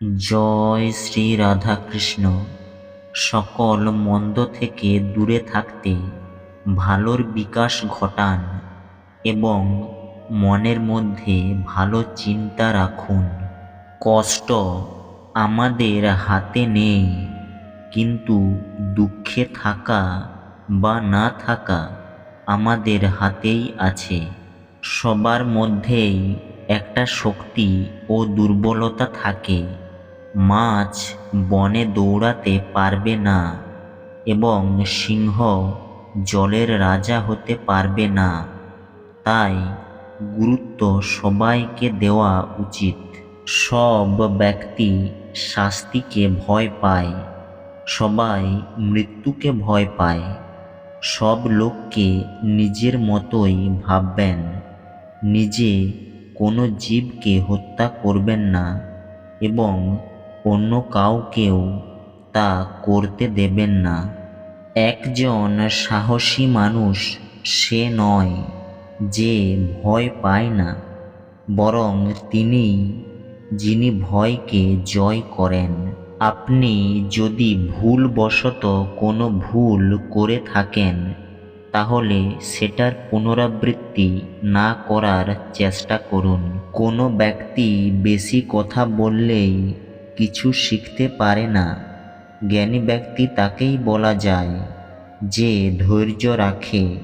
জয় শ্রী রাধাকৃষ্ণ। সকল মন্দ থেকে দূরে থাকতে ভালোর বিকাশ ঘটান এবং মনের মধ্যে ভালো চিন্তা রাখুন। কষ্ট আমাদের হাতে নেই, কিন্তু দুঃখে থাকা বা না থাকা আমাদের হাতেই আছে। সবার মধ্যেই একটা শক্তি ও দুর্বলতা থাকে। মাছ বনে দৌড়াতে পারবে না এবং সিংহ জলের রাজা হতে পারবে না। তাই গুরুত্ব সবাইকে দেওয়া উচিত। সব ব্যক্তি শাস্তিকে ভয় পায়, সবাই মৃত্যুকে ভয় পায়। সব লোককে নিজের মতোই ভাববেন, নিজে কোনো জীবকে হত্যা করবেন না এবং অন্য কাউকেও তা করতে দেবেন না। একজন সাহসী মানুষ সে নয় যে ভয় পায় না, বরং তিনি যিনি ভয়কে জয় করেন। আপনি যদি ভুলবশত কোনো ভুল করে থাকেন, তাহলে সেটার পুনরাবৃত্তি না করার চেষ্টা করুন। কোনো ব্যক্তি বেশি কথা বললেই কিছু শিখতে পারে না। জ্ঞানী ব্যক্তি তাকেই বলা যায় যে ধৈর্য রাখে,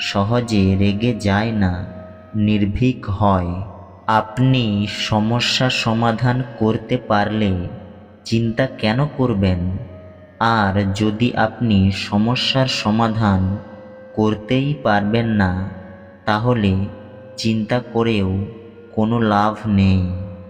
সহজে রেগে যায় না, নির্ভীক হয়। আপনি সমস্যা সমাধান করতে পারলে চিন্তা কেন করবেন? আর যদি আপনি সমস্যার সমাধান করতেই পারবেন না, তাহলে চিন্তা করেও কোনো লাভ নেই।